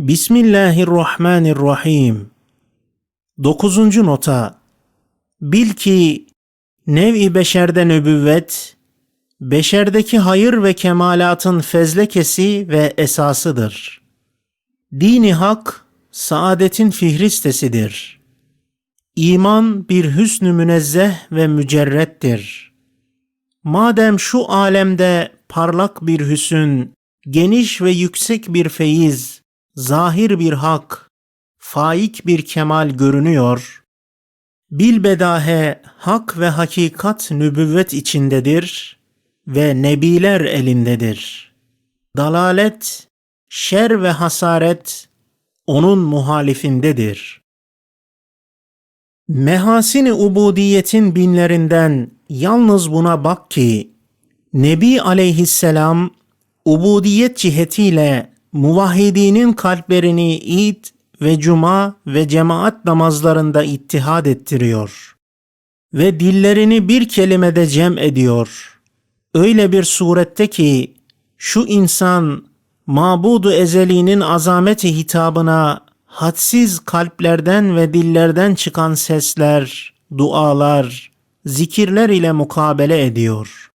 Bismillahirrahmanirrahim. Dokuzuncu nota. Bil ki nev-i beşerde nübüvvet, beşerdeki hayır ve kemalatın fezlekesi ve esasıdır. Dini hak, saadetin fihristesidir. İman bir hüsnü münezzeh ve mücerrettir. Madem şu alemde parlak bir hüsün, geniş ve yüksek bir feyiz, zahir bir hak, faik bir kemal görünüyor. Bilbedahe hak ve hakikat nübüvvet içindedir ve nebiler elindedir. Dalalet, şer ve hasaret onun muhalifindedir. Mehasini ubudiyetin binlerinden yalnız buna bak ki Nebi aleyhisselam ubudiyet cihetiyle muvahhidinin kalplerini id ve cuma ve cemaat namazlarında ittihad ettiriyor ve dillerini bir kelimede cem ediyor. Öyle bir surette ki şu insan mabudu ezeliğinin azameti hitabına hadsiz kalplerden ve dillerden çıkan sesler, dualar, zikirler ile mukabele ediyor.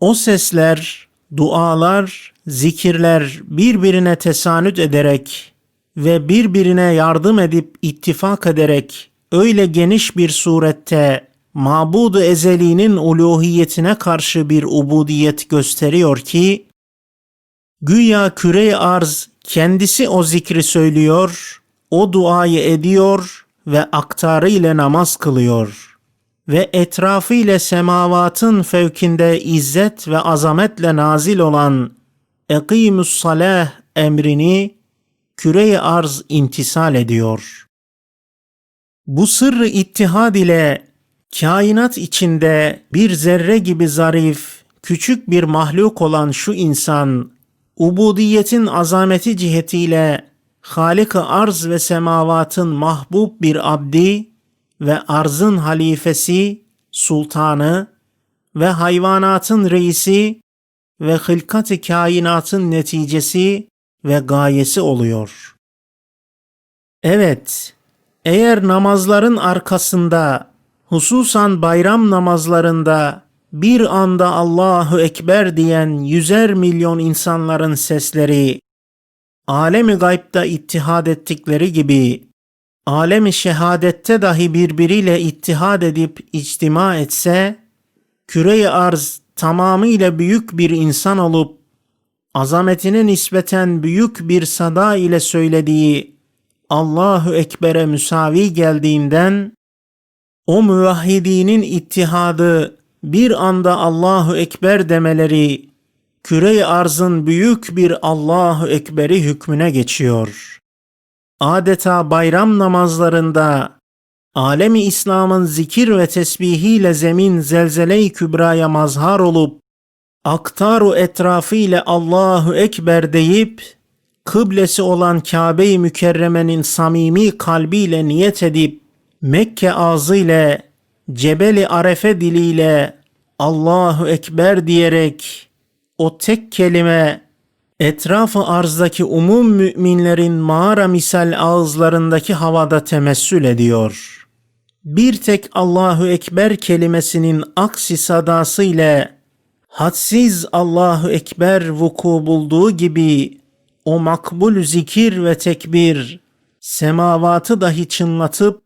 O sesler, dualar, zikirler birbirine tesanüt ederek ve birbirine yardım edip ittifak ederek öyle geniş bir surette mabudu ezeliğinin uluhiyetine karşı bir ubudiyet gösteriyor ki güya küre arz kendisi o zikri söylüyor, o duayı ediyor ve aktarı ile namaz kılıyor ve etrafı ile semavatın fevkinde izzet ve azametle nazil olan ekimus salah emrini küre arz imtisal ediyor. Bu sırrı ittihad ile kainat içinde bir zerre gibi zarif, küçük bir mahluk olan şu insan, ubudiyetin azameti cihetiyle Halik-ı arz ve semavatın mahbub bir abdi ve arzın halifesi, sultanı ve hayvanatın reisi ve hılkat-ı kainatın neticesi ve gayesi oluyor. Evet, eğer namazların arkasında, hususan bayram namazlarında bir anda Allahu Ekber diyen yüzer milyon insanların sesleri, alemi gaybda ittihad ettikleri gibi, alemi şehadette dahi birbiriyle ittihad edip içtima etse, küre-i arz tamamıyla büyük bir insan olup, azametine nispeten büyük bir sada ile söylediği Allahu Ekber'e müsavi geldiğinden, o müvahhidinin ittihadı bir anda Allahu Ekber demeleri küre arzın büyük bir Allahu Ekber'i hükmüne geçiyor. Adeta bayram namazlarında alemi İslam'ın zikir ve tesbihiyle zemin zelzele-i kübraya mazhar olup aktaru etrafı ile Allahu Ekber deyip kıblesi olan Kabe-i Mükerreme'nin samimi kalbiyle niyet edip Mekke ağzı ile Cebeli Arefe diliyle Allahu Ekber diyerek o tek kelime etrafı arzdaki umum müminlerin mağara misal ağızlarındaki havada temessül ediyor. Bir tek Allahu Ekber kelimesinin aksi sadası ile hadsiz Allahu Ekber vuku bulduğu gibi o makbul zikir ve tekbir semavatı dahi çınlatıp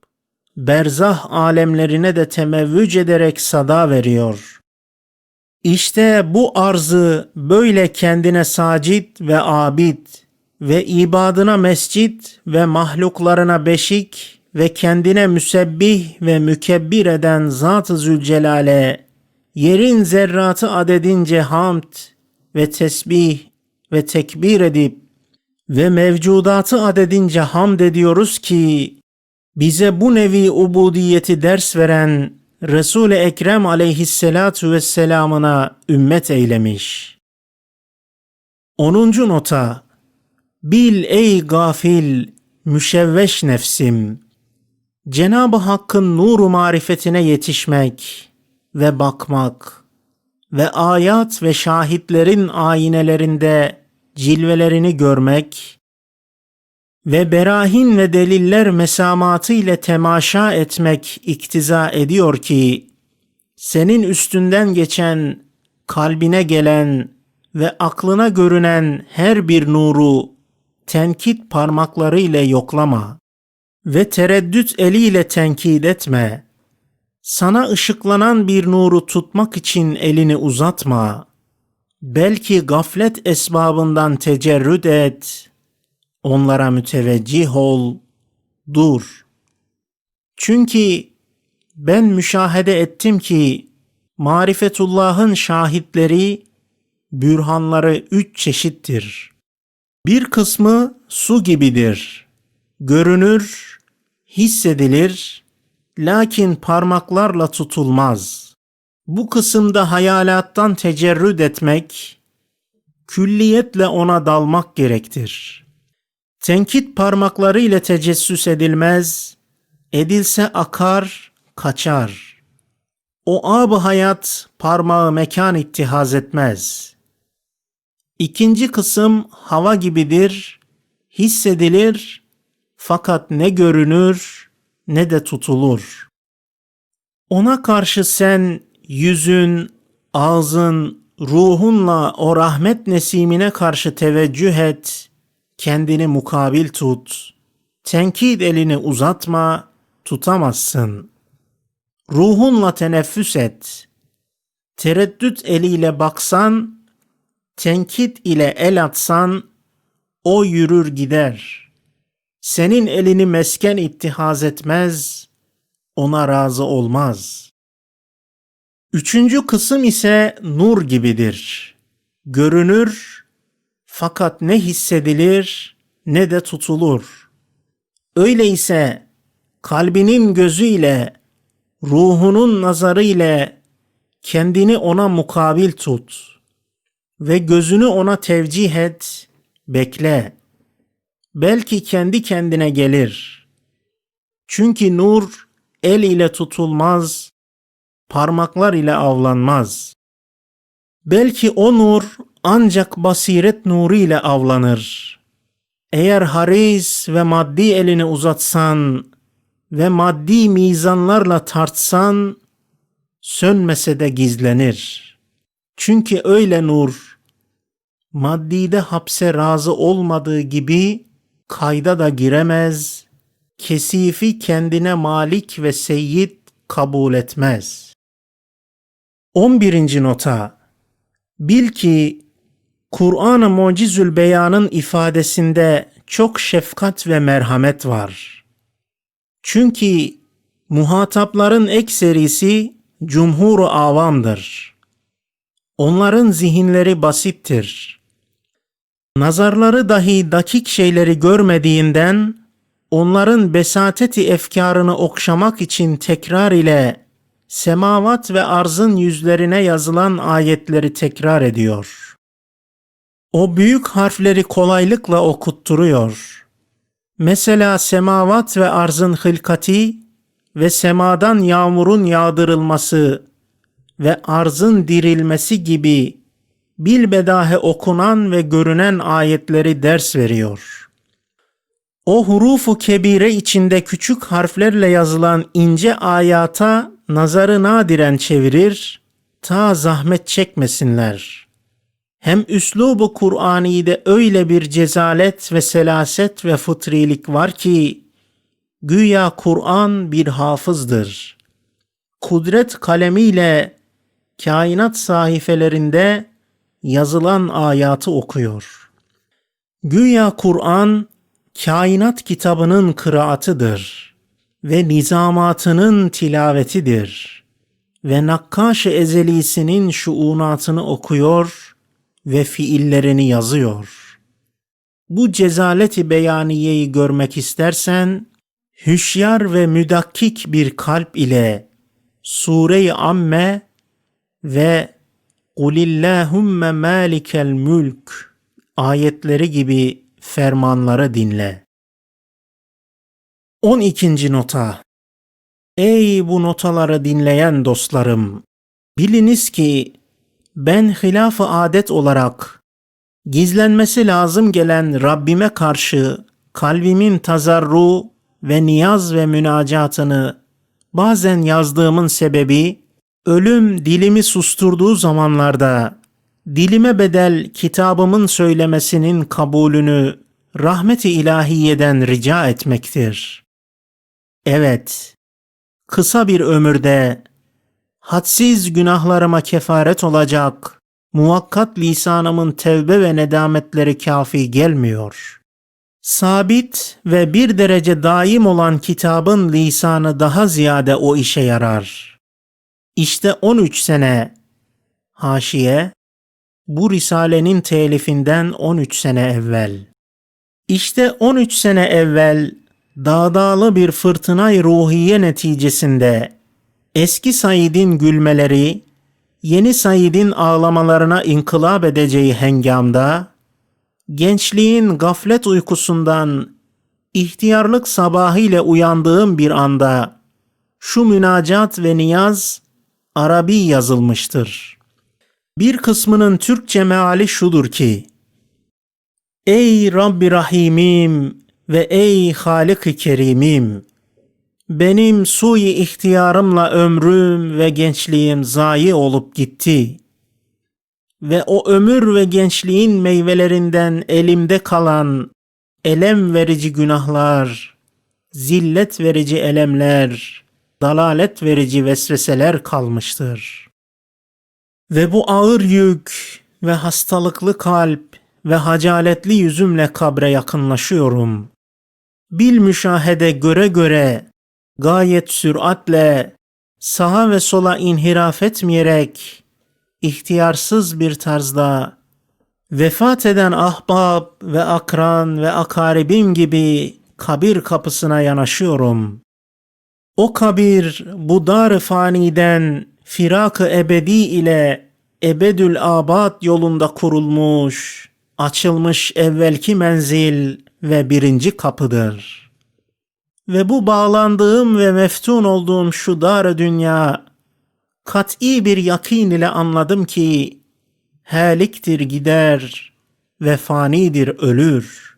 berzah alemlerine de temevvüc ederek sada veriyor. İşte bu arzı böyle kendine sacit ve abid ve ibadına mescit ve mahluklarına beşik ve kendine müsebbih ve mükebbir eden Zat-ı Zülcelal'e yerin zerratı adedince hamd ve tesbih ve tekbir edip ve mevcudatı adedince hamd ediyoruz ki bize bu nevi ubudiyeti ders veren Resul-i Ekrem aleyhissalatu vesselamına ümmet eylemiş. 10. nota Bil ey gafil, müşevveş nefsim. Cenab-ı Hakk'ın nuru marifetine yetişmek ve bakmak ve ayat ve şahitlerin aynelerinde cilvelerini görmek ve berahin ve deliller mesamatı ile temaşa etmek iktiza ediyor ki, senin üstünden geçen, kalbine gelen ve aklına görünen her bir nuru tenkit parmaklarıyla yoklama ve tereddüt eliyle tenkit etme. Sana ışıklanan bir nuru tutmak için elini uzatma. Belki gaflet esbabından tecerrüt et. Onlara müteveccih ol, dur. Çünkü ben müşahede ettim ki marifetullah'ın şahitleri, bürhanları üç çeşittir. Bir kısmı su gibidir. Görünür, hissedilir, lakin parmaklarla tutulmaz. Bu kısımda hayalattan tecerrüd etmek, külliyetle ona dalmak gerektir. Tenkit parmakları ile tecessüs edilmez, edilse akar, kaçar. O ab hayat parmağı mekan ittihaz etmez. İkinci kısım hava gibidir, hissedilir fakat ne görünür ne de tutulur. Ona karşı sen yüzün, ağzın, ruhunla o rahmet nesimine karşı teveccüh et, kendini mukabil tut, tenkit elini uzatma, tutamazsın. Ruhunla teneffüs et. Tereddüt eliyle baksan, tenkit ile el atsan, o yürür gider. Senin elini mesken ittihaz etmez, ona razı olmaz. Üçüncü kısım ise nur gibidir. Görünür, fakat ne hissedilir ne de tutulur. Öyleyse kalbinin gözüyle, ruhunun nazarı ile kendini ona mukabil tut ve gözünü ona tevcih et, bekle. Belki kendi kendine gelir. Çünkü nur el ile tutulmaz, parmaklar ile avlanmaz. Belki o nur ancak basiret nuru ile avlanır. Eğer haris ve maddi elini uzatsan ve maddi mizanlarla tartsan, sönmese de gizlenir. Çünkü öyle nur, maddide hapse razı olmadığı gibi kayda da giremez, kesifi kendine malik ve seyyid kabul etmez. 11. nota Bil ki Kur'an-ı Mucizül Beyan'ın ifadesinde çok şefkat ve merhamet var. Çünkü muhatapların ekserisi cumhur avamdır. Onların zihinleri basittir. Nazarları dahi dakik şeyleri görmediğinden onların besateti efkarını okşamak için tekrar ile semavat ve arzın yüzlerine yazılan ayetleri tekrar ediyor. O büyük harfleri kolaylıkla okutturuyor. Mesela semavat ve arzın hılkati ve semadan yağmurun yağdırılması ve arzın dirilmesi gibi bilbedahe okunan ve görünen ayetleri ders veriyor. O hurufu kebire içinde küçük harflerle yazılan ince ayata nazarı nadiren çevirir, ta zahmet çekmesinler. Hem üslubu Kur'ani'de öyle bir cezalet ve selaset ve fıtrilik var ki, güya Kur'an bir hafızdır. Kudret kalemiyle kainat sahifelerinde yazılan ayatı okuyor. Güya Kur'an kainat kitabının kıraatıdır ve nizamatının tilavetidir ve nakkaş-ı ezelisinin şuunatını okuyor ve fiillerini yazıyor. Bu cezaleti beyaniyeyi görmek istersen, hüşyar ve müdakkik bir kalp ile Sure-i Amme ve Kulillahümme malikel mülk ayetleri gibi fermanları dinle. 12. nota Ey bu notaları dinleyen dostlarım! Biliniz ki ben hilaf-ı adet olarak gizlenmesi lazım gelen Rabbime karşı kalbimin tazarru ve niyaz ve münacatını bazen yazdığımın sebebi ölüm dilimi susturduğu zamanlarda dilime bedel kitabımın söylemesinin kabulünü rahmeti ilahiyeden rica etmektir. Evet, kısa bir ömürde hadsiz günahlarıma kefaret olacak muvakkat lisanımın tevbe ve nedametleri kafi gelmiyor. Sabit ve bir derece daim olan kitabın lisanı daha ziyade o işe yarar. İşte 13 sene haşiye bu risalenin telifinden 13 sene evvel. İşte 13 sene evvel dağdağlı bir fırtınay ruhiye neticesinde eski Said'in gülmeleri yeni Said'in ağlamalarına inkılap edeceği hengamda gençliğin gaflet uykusundan ihtiyarlık sabahıyla uyandığım bir anda şu münacat ve niyaz Arabi yazılmıştır. Bir kısmının Türkçe meali şudur ki Ey Rabbi Rahimim ve ey Halik-i Kerimim benim suyi ihtiyarımla ömrüm ve gençliğim zayi olup gitti. Ve o ömür ve gençliğin meyvelerinden elimde kalan elem verici günahlar, zillet verici elemler, dalalet verici vesveseler kalmıştır. Ve bu ağır yük ve hastalıklı kalp ve hacaletli yüzümle kabre yakınlaşıyorum. Bil müşahede göre göre gayet süratle sağa ve sola inhiraf etmeyerek ihtiyarsız bir tarzda vefat eden ahbab ve akran ve akaribim gibi kabir kapısına yanaşıyorum. O kabir bu dar faniden firak-ı ebedi ile ebedül abad yolunda kurulmuş, açılmış evvelki menzil ve birinci kapıdır. Ve bu bağlandığım ve meftun olduğum şu dar dünya, kat'i bir yakin ile anladım ki, heliktir gider ve fanidir ölür.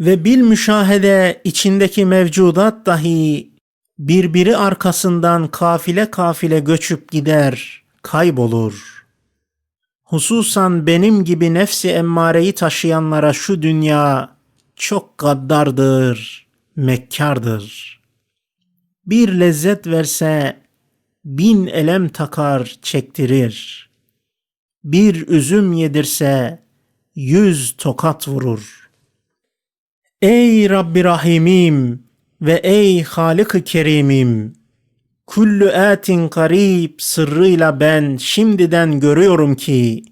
Ve bil müşahede içindeki mevcudat dahi birbiri arkasından kafile kafile göçüp gider, kaybolur. Hususan benim gibi nefsi emmareyi taşıyanlara şu dünya çok gaddardır, mekkardır. Bir lezzet verse bin elem takar çektirir. Bir üzüm yedirse yüz tokat vurur. Ey Rabbi Rahimim ve ey Halık-ı Kerimim! Kullu atin karib sırrıyla ben şimdiden görüyorum ki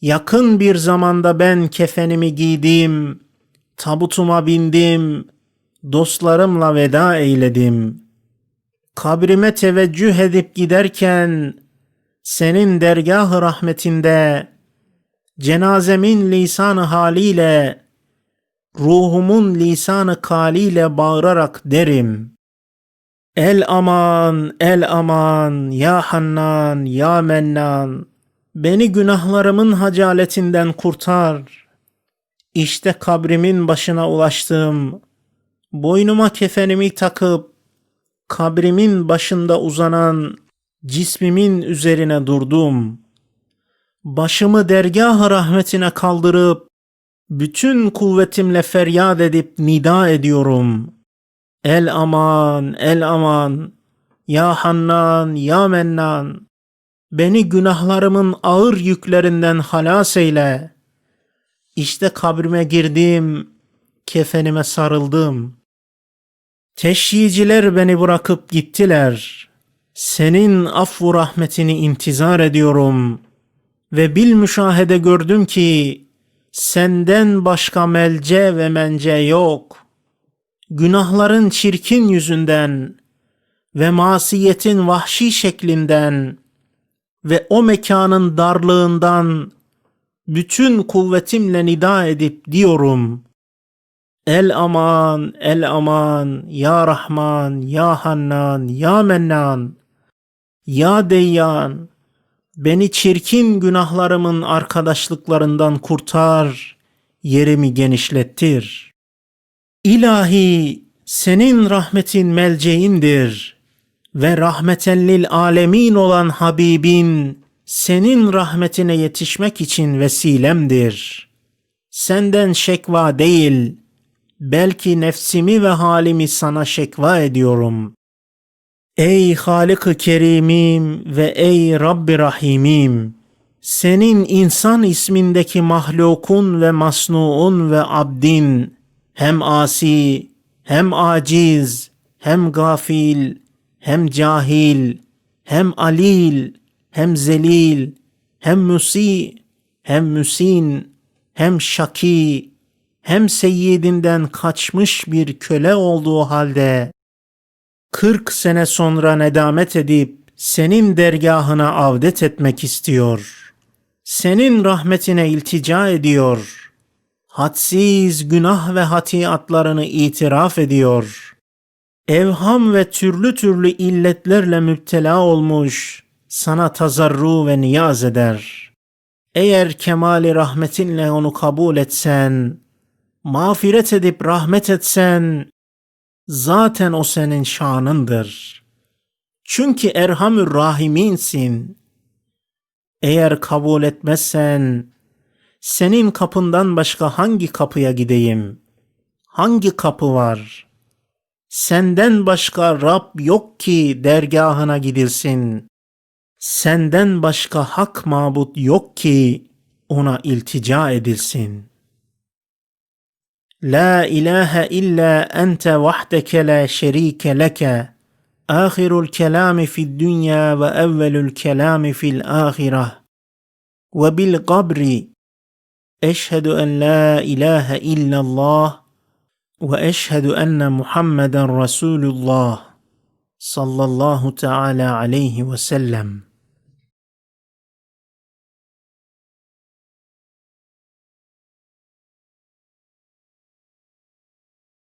yakın bir zamanda ben kefenimi giydim, tabutuma bindim, dostlarımla veda eyledim. Kabrime teveccüh edip giderken senin dergah rahmetinde cenazemin lisanı haliyle ruhumun lisanı kaliyle bağırarak derim. El aman, el aman, ya Hannan, ya Mennan, beni günahlarımın hacaletinden kurtar. İşte kabrimin başına ulaştım. Boynuma kefenimi takıp, kabrimin başında uzanan cismimin üzerine durdum. Başımı dergah rahmetine kaldırıp, bütün kuvvetimle feryat edip nida ediyorum. El aman, el aman, ya Hannan, ya Mennan, beni günahlarımın ağır yüklerinden halas eyle. İşte kabrime girdim, kefenime sarıldım. Teşyiciler beni bırakıp gittiler. Senin affu rahmetini intizar ediyorum. Ve bil müşahede gördüm ki senden başka melce ve mence yok. Günahların çirkin yüzünden ve masiyetin vahşi şeklinden ve o mekanın darlığından bütün kuvvetimle nida edip diyorum. El aman, el aman, ya Rahman, ya Hannan, ya Mennan, ya Deyyan, beni çirkin günahlarımın arkadaşlıklarından kurtar, yerimi genişlettir.'' İlahi senin rahmetin melceğindir ve rahmeten lil alemin olan Habibin senin rahmetine yetişmek için vesilemdir. Senden şekva değil, belki nefsimi ve halimi sana şekva ediyorum. Ey Halık-ı Kerimim ve ey Rabbi Rahimim! Senin insan ismindeki mahlukun ve masnuun ve abdin hem asi, hem aciz, hem gafil, hem cahil, hem alil, hem zelil, hem musi, hem müsin, hem şaki, hem seyyidinden kaçmış bir köle olduğu halde 40 sene sonra nedamet edip senin dergahına avdet etmek istiyor. Senin rahmetine iltica ediyor. Hadsiz günah ve hatiatlarını itiraf ediyor. Evham ve türlü türlü illetlerle müptela olmuş, sana tazarru ve niyaz eder. Eğer kemali rahmetinle onu kabul etsen, mağfiret edip rahmet etsen, zaten o senin şanındır. Çünkü Erhamür Rahiminsin. Eğer kabul etmezsen, senin kapından başka hangi kapıya gideyim? Hangi kapı var? Senden başka Rab yok ki dergahına gidilsin. Senden başka hak mabut yok ki ona iltica edilsin. لا إله إلا أنت وحدك لا شريك لك. آخر الكلام في الدنيا وأول الكلام في الآخرة. وبالقبر. أشهد أن لا إله إلا الله. وأشهد أن محمدا رسول الله. صلى الله تعالى عليه وسلم.